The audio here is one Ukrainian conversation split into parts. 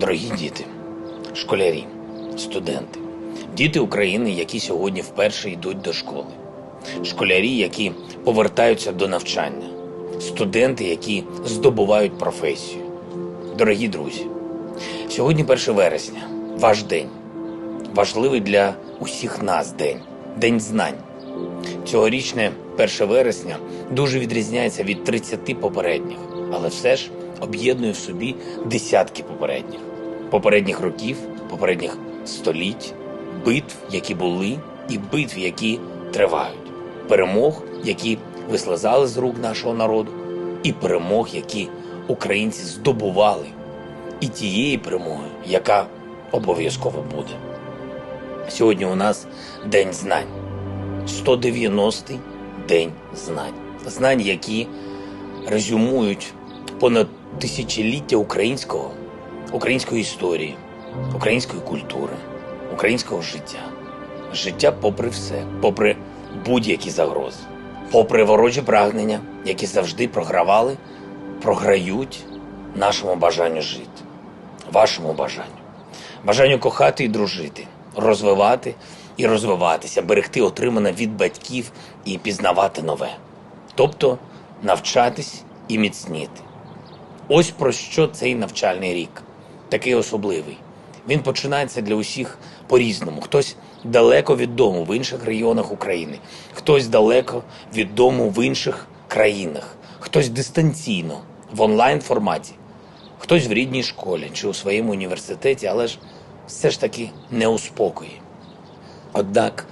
Дорогі діти, школярі, студенти, діти України, які сьогодні вперше йдуть до школи, школярі, які повертаються до навчання, студенти, які здобувають професію. Дорогі друзі, сьогодні 1 вересня, ваш день, важливий для усіх нас день, день знань. Цьогорічне 1 вересня дуже відрізняється від 30 попередніх, але все ж об'єднує в собі десятки попередніх, попередніх років, попередніх століть, битв, які були, і битв, які тривають, перемог, які вислизали з рук нашого народу, і перемог, які українці здобували, і тієї перемоги, яка обов'язково буде. Сьогодні у нас День знань. 190-й день знань. Знань, які резюмують понад тисячоліття українського, української історії, української культури, українського життя. Життя попри все, попри будь-які загрози, попри ворожі прагнення, які завжди програвали, програють нашому бажанню жити, вашому бажанню, бажанню кохати і дружити, розвивати і розвиватися, берегти отримане від батьків і пізнавати нове, тобто навчатись і міцніти. Ось про що цей навчальний рік, такий особливий. Він починається для усіх по-різному. Хтось далеко від дому в інших регіонах України, хтось далеко від дому в інших країнах, хтось дистанційно в онлайн форматі, хтось в рідній школі чи у своєму університеті, але ж все ж таки не у спокої. Однак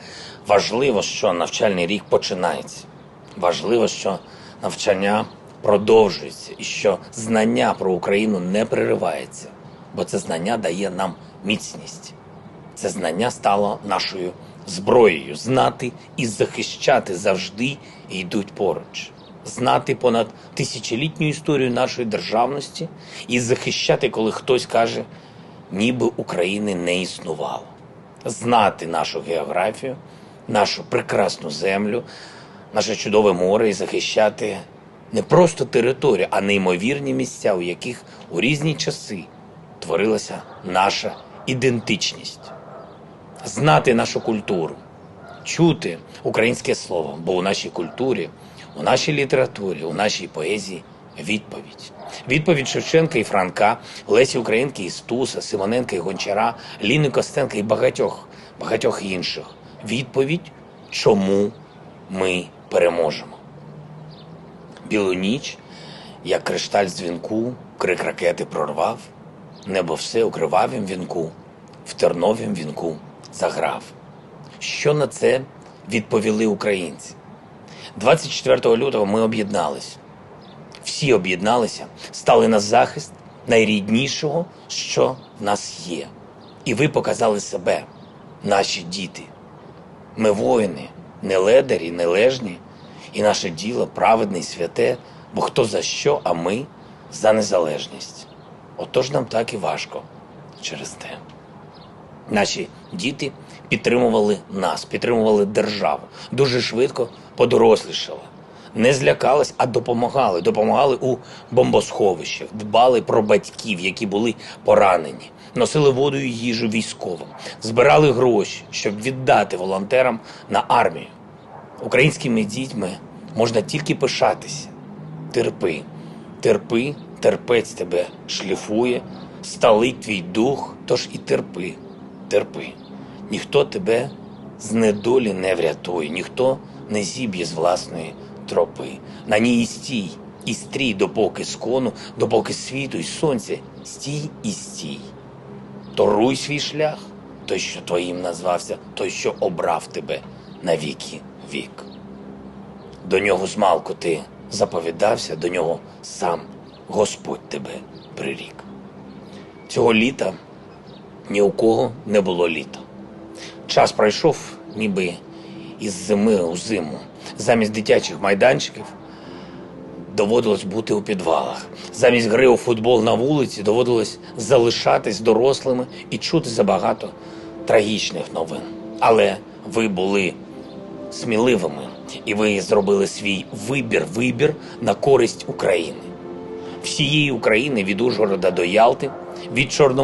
важливо, що навчальний рік починається. Важливо, що навчання продовжується і що знання про Україну не переривається, бо це знання дає нам міцність. Це знання стало нашою зброєю. Знати і захищати завжди йдуть поруч. Знати понад тисячолітню історію нашої державності і захищати, коли хтось каже, ніби України не існувало знати нашу географію, нашу прекрасну землю, наше чудове море і захищати не просто територію, а неймовірні місця, у яких у різні часи творилася наша ідентичність, знати нашу культуру, чути українське слово, бо у нашій культурі, у нашій літературі, у нашій поезії відповідь. Відповідь Шевченка і Франка, Лесі Українки і Стуса, Симоненка і Гончара, Ліни Костенка і багатьох, багатьох інших. Відповідь, чому ми переможемо. Білу ніч, як кришталь дзвінку, крик ракети прорвав, небо все у кривавім вінку, в терновім вінку заграв. Що на це відповіли українці? 24 лютого ми об'єднались всі об'єдналися, стали на захист найріднішого, що в нас є. І ви показали себе, наші діти. Ми воїни, не ледарі, не лежні, і наше діло праведне і святе, бо хто за що, а ми за незалежність. Отож нам так і важко через те. Наші діти підтримували нас, підтримували державу. Дуже швидко подорослішали не злякались, а допомагали. Допомагали у бомбосховищах, дбали про батьків, які були поранені, носили воду і їжу військовим, збирали гроші, щоб віддати волонтерам на армію. Українськими дітьми можна тільки пишатися. Терпи, терпи, терпець тебе шліфує, сталить твій дух, тож і терпи, терпи. Ніхто тебе з недолі не врятує, ніхто не зіб'є з власної тропи. На ній і стій, і стрій, допоки скону, допоки світу й сонце, стій і стій. Торуй свій шлях, той, що твоїм назвався, той, що обрав тебе на віки вік. До нього змалку ти заповідався, до нього сам Господь тебе прирік. Цього літа ні у кого не було літа. Час пройшов, ніби із зими у зиму. Замість дитячих майданчиків доводилось бути у підвалах. Замість гри у футбол на вулиці доводилось залишатись дорослими і чути забагато трагічних новин. Але ви були сміливими, і ви зробили свій вибір, вибір на користь України. Всієї України від Ужгорода до Ялти, від Чорноморська